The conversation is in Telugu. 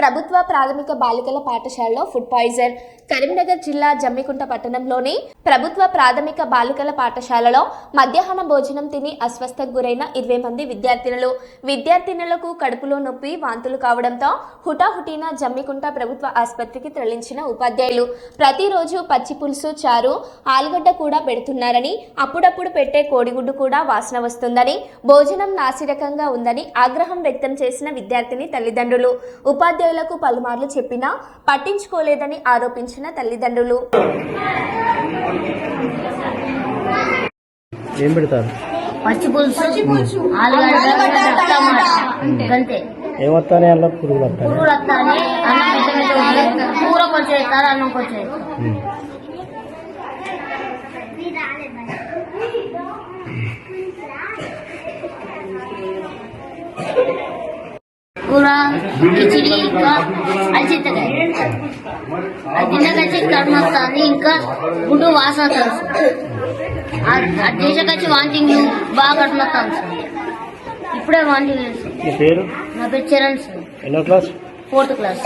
ప్రభుత్వ ప్రాథమిక బాలికల పాఠశాలలో ఫుడ్ పాయిజన్. కరీంనగర్ జిల్లా జమ్మికుంట పట్టణంలోని ప్రభుత్వ ప్రాథమిక బాలికల పాఠశాలలో మధ్యాహ్న భోజనం తిని అస్వస్థకు గురైన ఇరవై మంది విద్యార్థినులు. విద్యార్థినులకు కడుపులో నొప్పి వాంతులు కావడంతో హుటాహుటిన జమ్మికుంట ప్రభుత్వ ఆసుపత్రికి తరలించిన ఉపాధ్యాయులు. ప్రతిరోజు పచ్చి పులుసు చారు ఆలుగడ్డ కూడా పెడుతున్నారని అప్పుడప్పుడు పెట్టే కోడిగుడ్డు కూడా వాసన వస్తుందని భోజనం నాసిరకంగా ఉందని ఆగ్రహం వ్యక్తం చేసిన విద్యార్థిని తల్లిదండ్రులు. ఉపాధ్యాయులకు పలుమార్లు చెప్పినా పట్టించుకోలేదని ఆరోపించిన తల్లిదండ్రులు. ఏం పెడతారు? పచ్చి పులుసు ఆలుగడ్డ టమాటా. అంతే. ఏమొస్తానే అలా పురుగులు వస్తాయి? పురుగులు వస్తానే అన్నం మెత్త మెత్త ఉంటుంది కూర కొంచెం కూర కిచిడి ఇంకా అది తిన్నకచ్చి కడుపు వస్తుంది ఇంకా గుడ్డు వాసన వస్తుంది చేసకచ్చి వాంటింగ్ బాగా కడుపు వస్తుంది ఇప్పుడే వాంటింగ్ చేస్తుంది నీ పేరు నా పేరు చరణ్ సార్ ఎన్నో క్లాస్ ఫోర్త్ క్లాస్